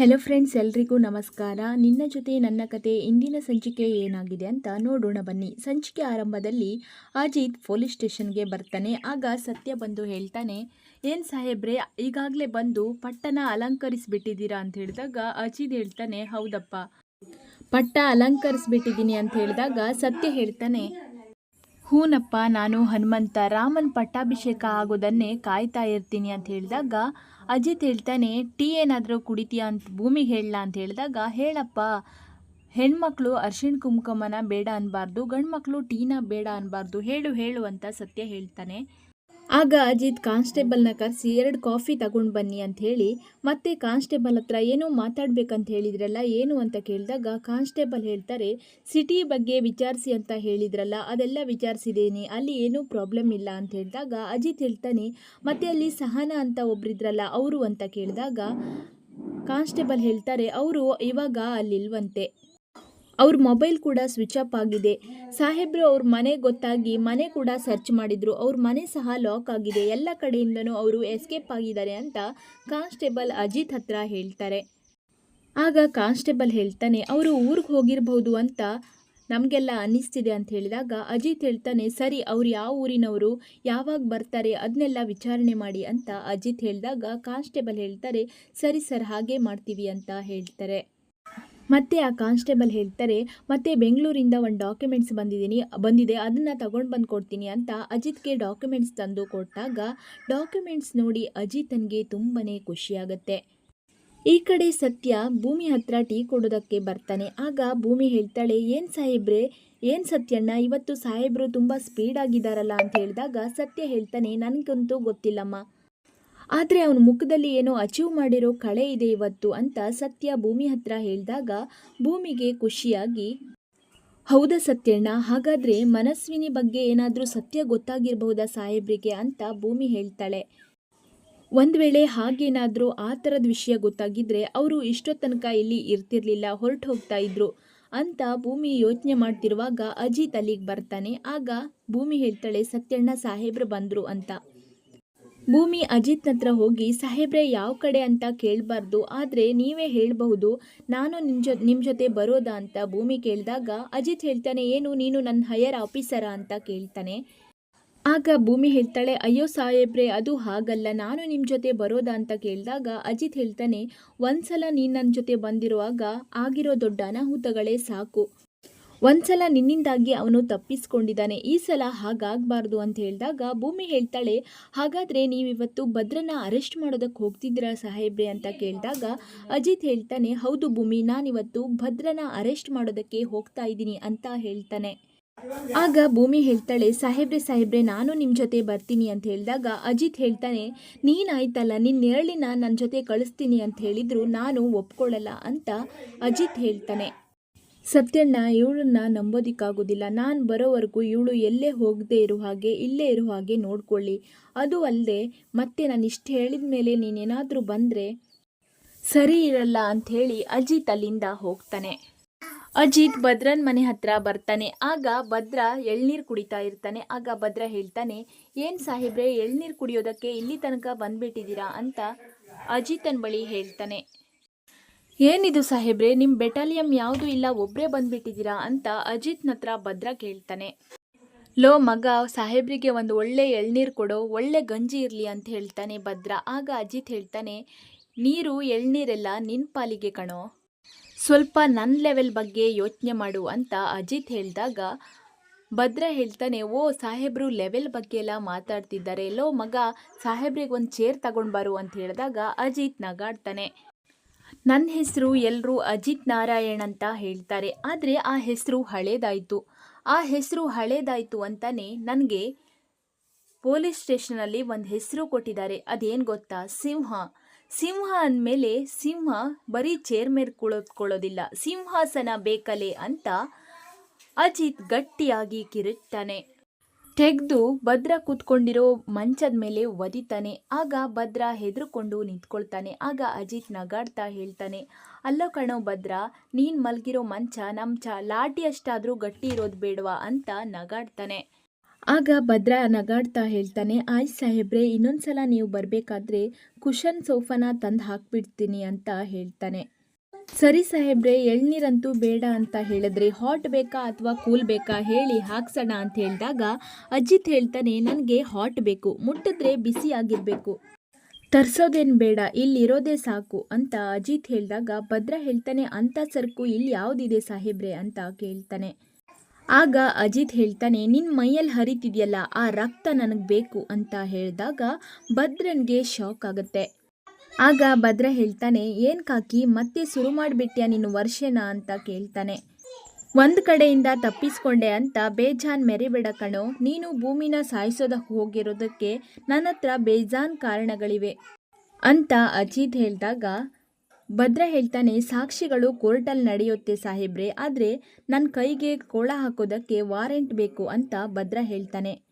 Hello friends ಎಲ್ರಿಗೂ ನಮಸ್ಕಾರ. ನಿನ್ನ ಜೊತೆ ನನ್ನ ಕತೆ ಇಂದಿನ ಸಂಚಿಕೆ ಏನಾಗಿದೆ ಅಂತ ನೋಡೋಣ ಬನ್ನಿ. ಸಂಚಿಕೆ ಆರಂಭದಲ್ಲಿ ಅಜಿತ್ ಪೊಲೀಸ್ ಸ್ಟೇಷನ್ಗೆ ಬರ್ತಾನೆ. ಆಗ ಸತ್ಯ ಬಂದು ಹೇಳ್ತಾನೆ, ಏನು ಸಾಹೇಬ್ರೆ, ಈಗಾಗಲೇ ಬಂದು ಪಟ್ಟನ ಅಲಂಕರಿಸಿಬಿಟ್ಟಿದ್ದೀರಾ ಅಂತ ಹೇಳಿದಾಗ ಅಜಿತ್ ಹೇಳ್ತಾನೆ, ಹೌದಪ್ಪ. ಪಟ್ಟ ಅಲಂಕರಿಸ್ಬಿಟ್ಟಿದ್ದೀನಿ ಅಂತ ಹೇಳಿದಾಗ ಸತ್ಯ ಹೇಳ್ತಾನೆ, ಹೂನಪ್ಪ, ನಾನು ಹನುಮಂತ. ರಾಮನ್ ಪಟ್ಟಾಭಿಷೇಕ ಆಗೋದನ್ನೇ ಕಾಯ್ತಾ ಇರ್ತೀನಿ ಅಂತ ಹೇಳಿದಾಗ ಅಜಿತ್ ಹೇಳ್ತಾನೆ, ಟೀ ಏನಾದರೂ ಕುಡಿತೀಯಾ ಅಂತ ಭೂಮಿಗೆ ಹೇಳಲ್ಲ ಅಂತ ಹೇಳಿದಾಗ, ಹೇಳಪ್ಪ, ಹೆಣ್ಮಕ್ಳು ಅರ್ಶಿಣ ಕುಂಕುಮನ ಬೇಡ ಅನ್ಬಾರ್ದು, ಗಂಡ್ಮಕ್ಳು ಟೀನ ಬೇಡ ಅನ್ನಬಾರ್ದು ಹೇಳು ಹೇಳು ಅಂತ ಸತ್ಯ ಹೇಳ್ತಾನೆ. ಆಗ ಅಜಿತ್ ಕಾನ್ಸ್ಟೇಬಲ್ನ ಕರೆಸಿ, ಎರಡು ಕಾಫಿ ತಗೊಂಡು ಬನ್ನಿ ಅಂತ ಹೇಳಿ, ಮತ್ತೆ ಕಾನ್ಸ್ಟೇಬಲ್ ಹತ್ರ ಏನೋ ಮಾತಾಡ್ಬೇಕಂತ ಹೇಳಿದ್ರಲ್ಲ, ಏನು ಅಂತ ಕೇಳಿದಾಗ ಕಾನ್ಸ್ಟೇಬಲ್ ಹೇಳ್ತಾರೆ, ಸಿಟಿ ಬಗ್ಗೆ ವಿಚಾರಿಸಿ ಅಂತ ಹೇಳಿದ್ರಲ್ಲ, ಅದೆಲ್ಲ ವಿಚಾರಿಸಿದ್ದೀನಿ ಅಲ್ಲಿ ಏನೂ ಪ್ರಾಬ್ಲಮ್ ಇಲ್ಲ ಅಂತ ಹೇಳಿದಾಗ ಅಜಿತ್ ಹೇಳ್ತಾನೆ, ಮತ್ತೆ ಅಲ್ಲಿ ಸಹನ ಅಂತ ಒಬ್ಬರಿದ್ರಲ್ಲ ಅವರು ಅಂತ ಕೇಳಿದಾಗ ಕಾನ್ಸ್ಟೇಬಲ್ ಹೇಳ್ತಾರೆ, ಅವರು ಇವಾಗ ಅಲ್ಲಿಲ್ವಂತೆ. ಅವ್ರ ಮೊಬೈಲ್ ಕೂಡ ಸ್ವಿಚ್ ಆಫ್ ಆಗಿದೆ. ಸಾಹೇಬ್ರು ಅವ್ರ ಮನೆ ಗೊತ್ತಾಗಿ ಮನೆ ಕೂಡ ಸರ್ಚ್ ಮಾಡಿದ್ರು. ಅವ್ರ ಮನೆ ಸಹ ಲಾಕ್ ಆಗಿದೆ. ಎಲ್ಲ ಕಡೆಯಿಂದನೂ ಅವರು ಎಸ್ಕೇಪ್ ಆಗಿದ್ದಾರೆ ಅಂತ ಕಾನ್ಸ್ಟೇಬಲ್ ಅಜಿತ್ ಹತ್ರ ಹೇಳ್ತಾರೆ. ಆಗ ಕಾನ್ಸ್ಟೇಬಲ್ ಹೇಳ್ತಾನೆ, ಅವರು ಊರಿಗೆ ಹೋಗಿರಬಹುದು ಅಂತ ನಮಗೆಲ್ಲ ಅನ್ನಿಸ್ತಿದೆ ಅಂತ ಹೇಳಿದಾಗ ಅಜಿತ್ ಹೇಳ್ತಾನೆ, ಸರಿ, ಅವ್ರು ಯಾವ ಊರಿನವರು, ಯಾವಾಗ ಬರ್ತಾರೆ ಅದನ್ನೆಲ್ಲ ವಿಚಾರಣೆ ಮಾಡಿ ಅಂತ ಅಜಿತ್ ಹೇಳಿದಾಗ ಕಾನ್ಸ್ಟೇಬಲ್ ಹೇಳ್ತಾರೆ, ಸರಿ ಸರ್, ಹಾಗೆ ಮಾಡ್ತೀವಿ ಅಂತ ಹೇಳ್ತಾರೆ. ಮತ್ತೆ ಆ ಕಾನ್ಸ್ಟೇಬಲ್ ಹೇಳ್ತಾರೆ, ಮತ್ತೆ ಬೆಂಗಳೂರಿಂದ ಒಂದು ಡಾಕ್ಯುಮೆಂಟ್ಸ್ ಬಂದಿದ್ದೀನಿ ಬಂದಿದೆ, ಅದನ್ನು ತಗೊಂಡು ಬಂದು ಕೊಡ್ತೀನಿ ಅಂತ ಅಜಿತ್ಗೆ ಡಾಕ್ಯುಮೆಂಟ್ಸ್ ತಂದು ಕೊಟ್ಟಾಗ ಡಾಕ್ಯುಮೆಂಟ್ಸ್ ನೋಡಿ ಅಜಿತನ್ಗೆ ತುಂಬಾ ಖುಷಿಯಾಗತ್ತೆ ಈ ಕಡೆ ಸತ್ಯ ಭೂಮಿ ಹತ್ರ ಟೀ ಕೊಡೋದಕ್ಕೆ ಬರ್ತಾನೆ. ಆಗ ಭೂಮಿ ಹೇಳ್ತಾಳೆ, ಏನು ಸಾಹೇಬ್ರೆ, ಏನು ಸತ್ಯಣ್ಣ, ಇವತ್ತು ಸಾಹೇಬರು ತುಂಬ ಸ್ಪೀಡ್ ಆಗಿದ್ದಾರಲ್ಲ ಅಂತ ಹೇಳಿದಾಗ ಸತ್ಯ ಹೇಳ್ತಾನೆ, ನನಗಂತೂ ಗೊತ್ತಿಲ್ಲಮ್ಮ. ಆದರೆ ಅವನ ಮುಖದಲ್ಲಿ ಏನೋ ಅಚೀವ್ ಮಾಡಿರೋ ಕಳೆ ಇದೆ ಇವತ್ತು ಅಂತ ಸತ್ಯ ಭೂಮಿ ಹತ್ರ ಹೇಳಿದಾಗ ಭೂಮಿಗೆ ಖುಷಿಯಾಗಿ, ಹೌದಾ ಸತ್ಯಣ್ಣ, ಹಾಗಾದರೆ ಮನಸ್ವಿನಿ ಬಗ್ಗೆ ಏನಾದರೂ ಸತ್ಯ ಗೊತ್ತಾಗಿರಬಹುದಾ ಸಾಹೇಬ್ರಿಗೆ? ಅಂತ ಭೂಮಿ ಹೇಳ್ತಾಳೆ. ಒಂದು ವೇಳೆ ಹಾಗೇನಾದರೂ ಆ ಥರದ ವಿಷಯ ಗೊತ್ತಾಗಿದ್ದರೆ ಅವರು ಇಷ್ಟೋ ತನಕ ಇಲ್ಲಿ ಇರ್ತಿರ್ಲಿಲ್ಲ, ಹೊರಟು ಹೋಗ್ತಾ ಇದ್ರು ಅಂತ ಭೂಮಿ ಯೋಚನೆ ಮಾಡ್ತಿರುವಾಗ ಅಜಿತ್ ಅಲ್ಲಿಗೆ ಬರ್ತಾನೆ. ಆಗ ಭೂಮಿ ಹೇಳ್ತಾಳೆ, ಸತ್ಯಣ್ಣ, ಸಾಹೇಬ್ರು ಬಂದರು ಅಂತ. ಭೂಮಿ ಅಜಿತ್ ಹತ್ರ ಹೋಗಿ, ಸಾಹೇಬ್ರೆ, ಯಾವ ಕಡೆ ಅಂತ ಕೇಳಬಾರ್ದು. ಆದರೆ ನೀವೇ ಹೇಳಬಹುದು, ನಾನು ನಿಮ್ಮ ಜೊ ನಿಮ್ಮ ಜೊತೆ ಬರೋದಾ ಅಂತ ಭೂಮಿ ಕೇಳಿದಾಗ, ಅಜಿತ್ ಹೇಳ್ತಾನೆ, ಏನು, ನೀನು ನನ್ನ ಹೈಯರ್ ಆಫೀಸರ ಅಂತ ಕೇಳ್ತಾನೆ. ಆಗ ಭೂಮಿ ಹೇಳ್ತಾಳೆ, ಅಯ್ಯೋ ಸಾಹೇಬ್ರೆ, ಅದು ಹಾಗಲ್ಲ. ನಾನು ನಿಮ್ಮ ಜೊತೆ ಬರೋದಾ ಅಂತ ಕೇಳಿದಾಗ, ಅಜಿತ್ ಹೇಳ್ತಾನೆ, ಒಂದ್ಸಲ ನೀನು ನನ್ನ ಜೊತೆ ಬಂದಿರುವಾಗ, ಆಗಿರೋ ದೊಡ್ಡ ಅನಾಹುತಗಳೇ ಸಾಕು. ಒಂದ್ಸಲ ನಿನ್ನಿಂದಾಗಿ ಅವನು ತಪ್ಪಿಸ್ಕೊಂಡಿದ್ದಾನೆ. ಈ ಸಲ ಹಾಗಾಗಬಾರ್ದು ಅಂತ ಹೇಳಿದಾಗ ಭೂಮಿ ಹೇಳ್ತಾಳೆ, ಹಾಗಾದರೆ ನೀವಿವತ್ತು ಭದ್ರನ ಅರೆಸ್ಟ್ ಮಾಡೋದಕ್ಕೆ ಹೋಗ್ತಿದ್ದೀರಾ ಸಾಹೇಬ್ರೆ? ಅಂತ ಕೇಳಿದಾಗ ಅಜಿತ್ ಹೇಳ್ತಾನೆ, ಹೌದು ಭೂಮಿ, ನಾನಿವತ್ತು ಭದ್ರನ ಅರೆಸ್ಟ್ ಮಾಡೋದಕ್ಕೆ ಹೋಗ್ತಾ ಇದ್ದೀನಿ ಅಂತ ಹೇಳ್ತಾನೆ. ಆಗ ಭೂಮಿ ಹೇಳ್ತಾಳೆ, ಸಾಹೇಬ್ರೆ ಸಾಹೇಬ್ರೆ, ನಾನು ನಿಮ್ಮ ಜೊತೆ ಬರ್ತೀನಿ ಅಂತ ಹೇಳಿದಾಗ ಅಜಿತ್ ಹೇಳ್ತಾನೆ, ನೀನಾಯ್ತಲ್ಲ, ನಿನ್ನ ನೆರಳಿನ ನನ್ನ ಜೊತೆ ಕಳಿಸ್ತೀನಿ ಅಂತ ಹೇಳಿದ್ರು, ನಾನು ಒಪ್ಕೊಳ್ಳಲ್ಲ ಅಂತ ಅಜಿತ್ ಹೇಳ್ತಾನೆ. ಸತ್ಯಣ್ಣ, ಇವಳನ್ನ ನಂಬೋದಿಕ್ಕಾಗೋದಿಲ್ಲ. ನಾನು ಬರೋವರೆಗೂ ಇವಳು ಎಲ್ಲೇ ಹೋಗದೆ ಇರೋ ಹಾಗೆ, ಇಲ್ಲೇ ಇರೋ ಹಾಗೆ ನೋಡ್ಕೊಳ್ಳಿ. ಅದು ಅಲ್ಲದೆ ಮತ್ತೆ ನಾನು ಇಷ್ಟು ಹೇಳಿದ ಮೇಲೆ ನೀನೇನಾದರೂ ಬಂದರೆ ಸರಿ ಇರಲ್ಲ ಅಂಥೇಳಿ ಅಜಿತ್ ಅಲ್ಲಿಂದ ಹೋಗ್ತಾನೆ. ಅಜಿತ್ ಭದ್ರನ್ ಮನೆ ಹತ್ರ ಬರ್ತಾನೆ. ಆಗ ಭದ್ರ ಎಳ್ನೀರು ಕುಡಿತಾ ಇರ್ತಾನೆ. ಆಗ ಭದ್ರ ಹೇಳ್ತಾನೆ, ಏನು ಸಾಹೇಬ್ರೆ, ಎಳ್ನೀರು ಕುಡಿಯೋದಕ್ಕೆ ಇಲ್ಲಿ ತನಕ ಬಂದ್ಬಿಟ್ಟಿದ್ದೀರಾ? ಅಂತ ಅಜಿತನ ಬಳಿ ಹೇಳ್ತಾನೆ. ಏನಿದು ಸಾಹೇಬ್ರೆ ನಿಮ್ಮ ಬೆಟಾಲಿಯಂ ಯಾವುದು ಇಲ್ಲ ಒಬ್ಬರೇ ಬಂದ್ಬಿಟ್ಟಿದ್ದೀರಾ ಅಂತ ಅಜಿತ್ನ ಹತ್ರ ಭದ್ರ ಕೇಳ್ತಾನೆ. ಲೋ ಮಗ, ಸಾಹೇಬ್ರಿಗೆ ಒಂದು ಒಳ್ಳೆ ಎಳ್ನೀರು ಕೊಡೋ, ಒಳ್ಳೆ ಗಂಜಿ ಇರಲಿ ಅಂತ ಹೇಳ್ತಾನೆ ಭದ್ರ. ಆಗ ಅಜಿತ್ ಹೇಳ್ತಾನೆ, ನೀರು, ಎಳ್ನೀರೆಲ್ಲ ನಿನ್ನ ಪಾಲಿಗೆ ಕಣೋ. ಸ್ವಲ್ಪ ನನ್ನ ಲೆವೆಲ್ ಬಗ್ಗೆ ಯೋಚನೆ ಮಾಡು ಅಂತ ಅಜಿತ್ ಹೇಳಿದಾಗ ಭದ್ರ ಹೇಳ್ತಾನೆ, ಓ, ಸಾಹೇಬ್ರು ಲೆವೆಲ್ ಬಗ್ಗೆ ಎಲ್ಲ ಮಾತಾಡ್ತಿದ್ದಾರೆ. ಲೋ ಮಗ, ಸಾಹೇಬ್ರಿಗೆ ಒಂದು ಚೇರ್ ತಗೊಂಡು ಬರು ಅಂತ ಹೇಳಿದಾಗ ಅಜಿತ್ ನಗಾಡ್ತಾನೆ. ನನ್ನ ಹೆಸರು ಎಲ್ಲರೂ ಅಜಿತ್ ನಾರಾಯಣ್ ಅಂತ ಹೇಳ್ತಾರೆ, ಆದರೆ ಆ ಹೆಸರು ಹಳೇದಾಯಿತು. ಆ ಹೆಸರು ಹಳೇದಾಯಿತು ಅಂತಲೇ ನನಗೆ ಪೊಲೀಸ್ ಸ್ಟೇಷನಲ್ಲಿ ಒಂದು ಹೆಸರು ಕೊಟ್ಟಿದ್ದಾರೆ. ಅದೇನು ಗೊತ್ತಾ? ಸಿಂಹ. ಸಿಂಹ ಅಂದಮೇಲೆ ಸಿಂಹ ಬರೀ ಚೇರ್ ಮೇಲೆ ಕುಳಿತುಕೊಳ್ಳೋದಿಲ್ಲ ಸಿಂಹಾಸನ ಬೇಕಲೆ ಅಂತ ಅಜಿತ್ ಗಟ್ಟಿಯಾಗಿ ಕಿರುತ್ತಾನೆ. ತೆಗೆದು ಭದ್ರ ಕೂತ್ಕೊಂಡಿರೋ ಮಂಚದ ಮೇಲೆ ಒದಿತಾನೆ. ಆಗ ಭದ್ರ ಹೆದರ್ಕೊಂಡು ನಿಂತ್ಕೊಳ್ತಾನೆ. ಆಗ ಅಜಿತ್ ನಗಾಡ್ತಾ ಹೇಳ್ತಾನೆ, ಅಲ್ಲೋ ಕಣೋ ಭದ್ರ, ನೀನು ಮಲಗಿರೋ ಮಂಚ ನಮ್ಮ ಚ ಗಟ್ಟಿ ಇರೋದು ಬೇಡವಾ? ಅಂತ ನಗಾಡ್ತಾನೆ. ಆಗ ಭದ್ರ ನಗಾಡ್ತಾ ಹೇಳ್ತಾನೆ ಆಯ್ ಸಾಹೇಬ್ರೆ, ಇನ್ನೊಂದ್ಸಲ ನೀವು ಬರಬೇಕಾದ್ರೆ ಕುಷನ್ ಸೋಫಾನ ತಂದು ಹಾಕ್ಬಿಡ್ತೀನಿ ಅಂತ ಹೇಳ್ತಾನೆ. ಸರಿ ಸಾಹೇಬ್ರೆ, ಎಳ್ನೀರಂತೂ ಬೇಡ ಅಂತ ಹೇಳಿದ್ರೆ ಹಾಟ್ ಬೇಕಾ ಅಥವಾ ಕೂಲ್ ಬೇಕಾ ಹೇಳಿ ಹಾಕ್ಸೋಣ ಅಂತ ಹೇಳಿದಾಗ ಅಜಿತ್ ಹೇಳ್ತಾನೆ, ನನಗೆ ಹಾಟ್ ಬೇಕು, ಮುಟ್ಟಿದ್ರೆ ಬಿಸಿ ಆಗಿರಬೇಕು. ತರ್ಸೋದೇನು ಬೇಡ, ಇಲ್ಲಿರೋದೇ ಸಾಕು ಅಂತ ಅಜಿತ್ ಹೇಳಿದಾಗ ಭದ್ರ ಹೇಳ್ತಾನೆ ಅಂಥ ಸರ್ಕು ಇಲ್ಲಿ ಯಾವುದಿದೆ ಸಾಹೇಬ್ರೆ? ಅಂತ ಕೇಳ್ತಾನೆ. ಆಗ ಅಜಿತ್ ಹೇಳ್ತಾನೆ ನಿನ್ನ ಮೈಯಲ್ಲಿ ಹರಿತಿದೆಯಲ್ಲ, ಆ ರಕ್ತ ನನಗೆ ಬೇಕು ಅಂತ ಹೇಳಿದಾಗ ಭದ್ರನಿಗೆ ಶಾಕ್ ಆಗುತ್ತೆ. ಆಗ ಭದ್ರ ಹೇಳ್ತಾನೆ, ಏನು ಕಾಕಿ, ಮತ್ತೆ ಶುರು ಮಾಡಿಬಿಟ್ಯಾ ನೀನು ವರ್ಷನ? ಅಂತ ಕೇಳ್ತಾನೆ. ಒಂದು ಕಡೆಯಿಂದ ತಪ್ಪಿಸ್ಕೊಂಡೆ ಅಂತ ಬೇಜಾನ್ ಮೆರಿಬೇಡ ಕಣೋ, ನೀನು ಭೂಮಿನ ಸಾಯಿಸೋದಕ್ಕೆ ಹೋಗಿರೋದಕ್ಕೆ ನನ್ನ ಹತ್ರ ಬೇಜಾನ್ ಕಾರಣಗಳಿವೆ. ಅಂತ ಅಜಿತ್ ಹೇಳಿದಾಗ, ಭದ್ರ ಹೇಳ್ತಾನೆ, ಸಾಕ್ಷಿಗಳು ಕೋರ್ಟಲ್ಲಿ ನಡೆಯುತ್ತೆ ಸಾಹೇಬ್ರೆ, ಆದರೆ ನನ್ನ ಕೈಗೆ ಕೋಳ ಹಾಕೋದಕ್ಕೆ ವಾರೆಂಟ್ ಬೇಕು, ಅಂತ ಭದ್ರ ಹೇಳ್ತಾನೆ.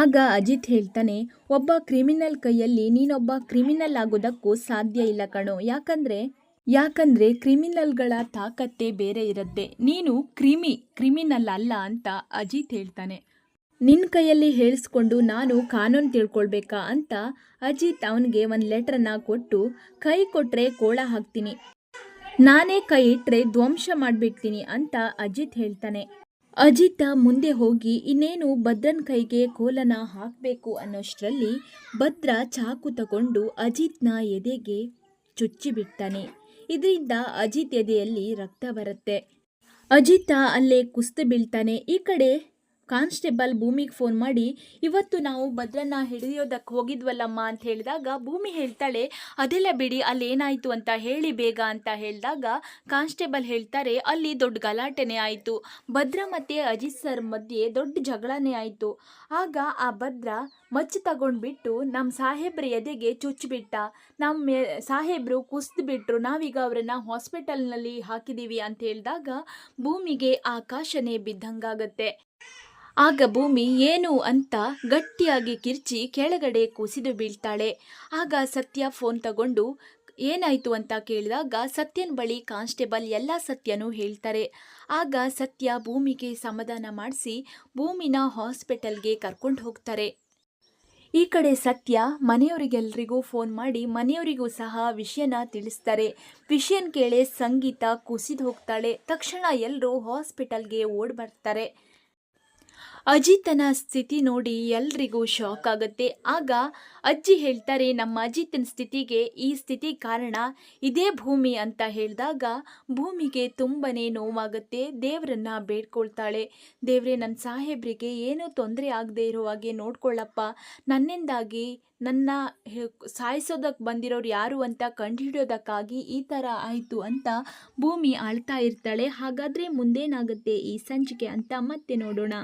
ಆಗ ಅಜಿತ್ ಹೇಳ್ತಾನೆ, ಒಬ್ಬ ಕ್ರಿಮಿನಲ್ ಕೈಯಲ್ಲಿ ನೀನೊಬ್ಬ ಕ್ರಿಮಿನಲ್ ಆಗೋದಕ್ಕೂ ಸಾಧ್ಯ ಇಲ್ಲ ಕಣೋ. ಯಾಕಂದ್ರೆ ಯಾಕಂದ್ರೆ ಕ್ರಿಮಿನಲ್ಗಳ ತಾಕತ್ತೇ ಬೇರೆ ಇರುತ್ತೆ. ನೀನು ಕ್ರಿಮಿ, ಕ್ರಿಮಿನಲ್ ಅಲ್ಲ ಅಂತ ಅಜಿತ್ ಹೇಳ್ತಾನೆ. ನಿನ್ನ ಕೈಯಲ್ಲಿ ಹೇಳಿಸ್ಕೊಂಡು ನಾನು ಕಾನೂನು ತಿಳ್ಕೊಳ್ಬೇಕಾ? ಅಂತ ಅಜಿತ್ ಅವನಿಗೆ ಒಂದು ಲೆಟ್ರನ್ನ ಕೊಟ್ಟು, ಕೈ ಕೊಟ್ಟರೆ ಕೋಳ ಹಾಕ್ತೀನಿ. ನಾನೇ ಕೈ ಇಟ್ಟರೆ ಧ್ವಂಸ ಮಾಡಿಬಿಡ್ತೀನಿ ಅಂತ ಅಜಿತ್ ಹೇಳ್ತಾನೆ. ಅಜಿತ ಮುಂದೆ ಹೋಗಿ, ಇನ್ನೇನು ಭದ್ರನ್ ಕೈಗೆ ಕೋಲನ ಹಾಕಬೇಕು ಅನ್ನೋಷ್ಟರಲ್ಲಿ ಭದ್ರ ಚಾಕು ತಗೊಂಡು ಅಜಿತ್ನ ಎದೆಗೆ ಚುಚ್ಚಿಬಿಡ್ತಾನೆ ಇದರಿಂದ ಅಜಿತ್ ಎದೆಯಲ್ಲಿ ರಕ್ತ ಬರುತ್ತೆ. ಅಜಿತ ಅಲ್ಲೇ ಕುಸ್ತು ಬೀಳ್ತಾನೆ. ಈ ಕಡೆ ಕಾನ್ಸ್ಟೇಬಲ್ ಭೂಮಿಗೆ ಫೋನ್ ಮಾಡಿ, ಇವತ್ತು ನಾವು ಭದ್ರನ್ನ ಹಿಡಿಯೋದಕ್ಕೆ ಹೋಗಿದ್ವಲ್ಲಮ್ಮ ಅಂತ ಹೇಳಿದಾಗ, ಭೂಮಿ ಹೇಳ್ತಾಳೆ, ಅದೆಲ್ಲ ಬಿಡಿ ಅಲ್ಲಿ ಏನಾಯಿತು ಅಂತ ಹೇಳಿ ಬೇಗ ಅಂತ ಹೇಳಿದಾಗ, ಕಾನ್ಸ್ಟೇಬಲ್ ಹೇಳ್ತಾರೆ, ಅಲ್ಲಿ ದೊಡ್ಡ ಗಲಾಟೆನೇ ಆಯಿತು. ಭದ್ರ ಮತ್ತು ಅಜಿತ್ ಸರ್ ಮಧ್ಯೆ ದೊಡ್ಡ ಜಗಳನೇ ಆಯಿತು. ಆಗ ಆ ಭದ್ರ ಮಚ್ಚು ತಗೊಂಡ್ಬಿಟ್ಟು ನಮ್ಮ ಸಾಹೇಬ್ರ ಎದೆಗೆ ಚುಚ್ಚಿಬಿಟ್ಟ. ನಮ್ಮ ಸಾಹೇಬ್ರು ಕುಸ್ದು ಬಿಟ್ಟರು ನಾವೀಗ ಅವರನ್ನು ಹಾಸ್ಪಿಟಲ್ನಲ್ಲಿ ಹಾಕಿದ್ದೀವಿ ಅಂತ ಹೇಳಿದಾಗ, ಭೂಮಿಗೆ ಆಕಾಶನೇ ಬಿದ್ದಂಗಾಗತ್ತೆ. ಆಗ ಭೂಮಿ ಏನು ಅಂತ ಗಟ್ಟಿಯಾಗಿ ಕಿರ್ಚಿ ಕೆಳಗಡೆ ಕುಸಿದು ಬೀಳ್ತಾಳೆ. ಆಗ ಸತ್ಯ ಫೋನ್ ತಗೊಂಡು, ಏನಾಯಿತು ಅಂತ ಕೇಳಿದಾಗ ಸತ್ಯನ ಬಳಿ ಕಾನ್ಸ್ಟೇಬಲ್ ಎಲ್ಲ ಸತ್ಯನೂ ಹೇಳ್ತಾರೆ. ಆಗ ಸತ್ಯ ಭೂಮಿಗೆ ಸಮಾಧಾನ ಮಾಡಿಸಿ ಭೂಮಿನ ಹಾಸ್ಪಿಟಲ್ಗೆ ಕರ್ಕೊಂಡು ಹೋಗ್ತಾರೆ. ಈ ಕಡೆ ಸತ್ಯ ಮನೆಯವರಿಗೆಲ್ಲರಿಗೂ ಫೋನ್ ಮಾಡಿ ಮನೆಯವರಿಗೂ ಸಹ ವಿಷಯನ ತಿಳಿಸ್ತಾರೆ. ವಿಷಯನ ಕೇಳಿ ಸಂಗೀತ ಕುಸಿದು ಹೋಗ್ತಾಳೆ. ತಕ್ಷಣ ಎಲ್ಲರೂ ಹಾಸ್ಪಿಟಲ್ಗೆ ಓಡ್ ಬರ್ತಾರೆ ಅಜಿತನ ಸ್ಥಿತಿ ನೋಡಿ ಎಲ್ರಿಗೂ ಶಾಕ್ ಆಗುತ್ತೆ. ಆಗ ಅಜ್ಜಿ ಹೇಳ್ತಾರೆ, ನಮ್ಮ ಅಜಿತನ ಸ್ಥಿತಿಗೆ ಈ ಸ್ಥಿತಿ ಕಾರಣ ಇದೇ ಭೂಮಿ ಅಂತ ಹೇಳಿದಾಗ ಭೂಮಿಗೆ ತುಂಬನೇ ನೋವಾಗುತ್ತೆ. ದೇವರನ್ನ ಬೇಡ್ಕೊಳ್ತಾಳೆ. ದೇವರೇ ನನ್ನ ಸಾಹೇಬ್ರಿಗೆ ಏನೂ ತೊಂದರೆ ಆಗದೆ ಇರೋ ಹಾಗೆ ನೋಡ್ಕೊಳ್ಳಪ್ಪ ನನ್ನಿಂದಾಗಿ ನನ್ನ ಸಾಯಿಸೋದಕ್ಕೆ ಬಂದಿರೋರು ಯಾರು ಅಂತ ಕಂಡುಹಿಡಿಯೋದಕ್ಕಾಗಿ ಈ ಥರ ಆಯಿತು ಅಂತ ಭೂಮಿ ಆಳ್ತಾ ಇರ್ತಾಳೆ. ಹಾಗಾದರೆ ಮುಂದೇನಾಗುತ್ತೆ ಈ ಸಂಚಿಕೆ ಅಂತ ಮತ್ತೆ ನೋಡೋಣ.